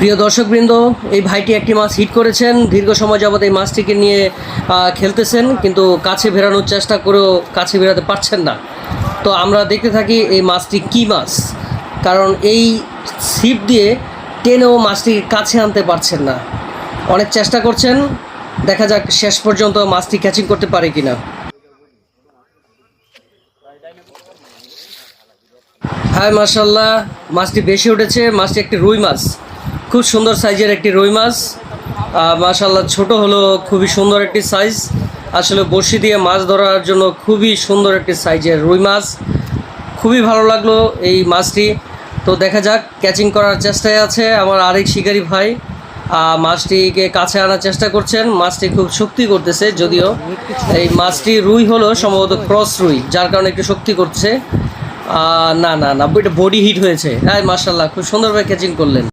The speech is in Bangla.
প্রিয় দর্শকবৃন্দ, এই ভাইটি একটি মাছ হিট করেছেন। দীর্ঘ সময় যাবত এই মাছটিকে নিয়ে খেলতেছেন, কিন্তু কাছে ভেরানোর চেষ্টা করেও কাছে বেরাতে পারছেন না। তো আমরা দেখতে থাকি এই মাছটি কী মাছ, কারণ এই ছিপ দিয়ে টেনেও মাছটি কাছে আনতে পারছেন না। অনেক চেষ্টা করছেন, দেখা যাক শেষ পর্যন্ত মাছটি ক্যাচিং করতে পারে কিনা। হ্যাঁ মার্শাল্লাহ মাছটি বেশি উঠেছে, মাছটি একটি রুই মাছ। খুব সুন্দর সাইজের একটি রুই মাছ। মার্শাল্লাহ ছোট হলো খুবই সুন্দর একটি সাইজ। আসলে বড়শি দিয়ে মাছ ধরার জন্য খুবই সুন্দর একটি সাইজের রুই মাছ। খুবই ভালো লাগল এই মাছটি। তো দেখা যাক, ক্যাচিং করার চেষ্টায় আছে আমার আরেক শিকারী ভাই। মাছটিকে কাছে আনার চেষ্টা করছেন। মাছটি খুব শক্তি করতেছে যদিও। এই মাছটি রুই হলো সম্ভবত ক্রস রুই, যার কারণে একটু শক্তি করছে। না না না, এটা বডি হিট হয়েছে। হ্যাঁ মার্শাল্লাহ খুব সুন্দরভাবে ক্যাচিং করলেন।